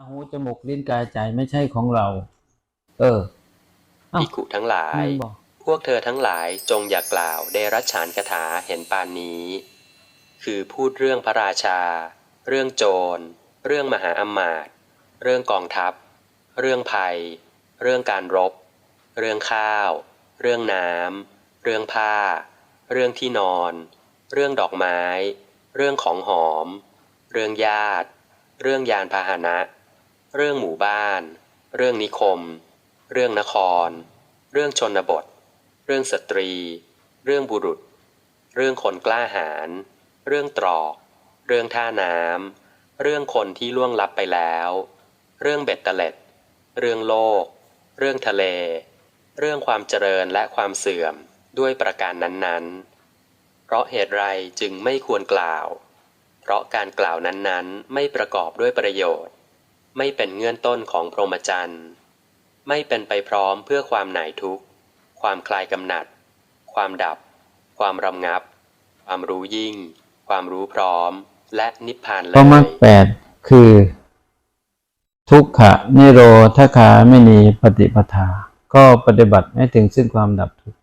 ตาหูจมูกลิ้นกายใจไม่ใช่ของเรา เออเอ้าภิกขุทั้งหลายมันบอกพวกเธอทั้งหลายจงอย่ากล่าวเดรัจฉานคาถาเห็นปานนี้ คือพูดเรื่องพระราชา เรื่องโจร เรื่องมหาอำมาตย์เรื่องกองทัพ เรื่องภัย เรื่องการรบ เรื่องข้าว เรื่องน้ำเรื่องผ้า เรื่องที่นอน เรื่องดอกไม้ เรื่องของหอม เรื่องญาติ เรื่องยานพาหนะ เรื่องหมู่บ้าน เรื่องนิคม เรื่องนคร เรื่องชนบท เรื่องสตรี เรื่องบุรุษ เรื่องคนกล้าหาญ เรื่องตรอก เรื่องท่าน้ำ เรื่องคนที่ล่วงลับไปแล้ว เรื่องเบ็ดเตล็ด เรื่องโลก เรื่องทะเล เรื่องความเจริญและความเสื่อมด้วยประการนั้นๆ เพราะเหตุไรจึงไม่ควรกล่าว เพราะการกล่าวนั้นๆ ไม่ประกอบด้วยประโยชน์ ไม่เป็นเงื่อนต้นของพรหมจรรย์ไม่เป็นไปพร้อมเพื่อความหน่ายทุกข์ ความคลายกำหนัด ความดับ ความรำงับ ความรู้ยิ่ง ความรู้พร้อม และนิพพานเลก็มรรคแปดคือ ทุกขะนิโรธคาไม่นีปฏิปทา ก็ปฏิบัติให้ถึงซึ่งความดับทุกข์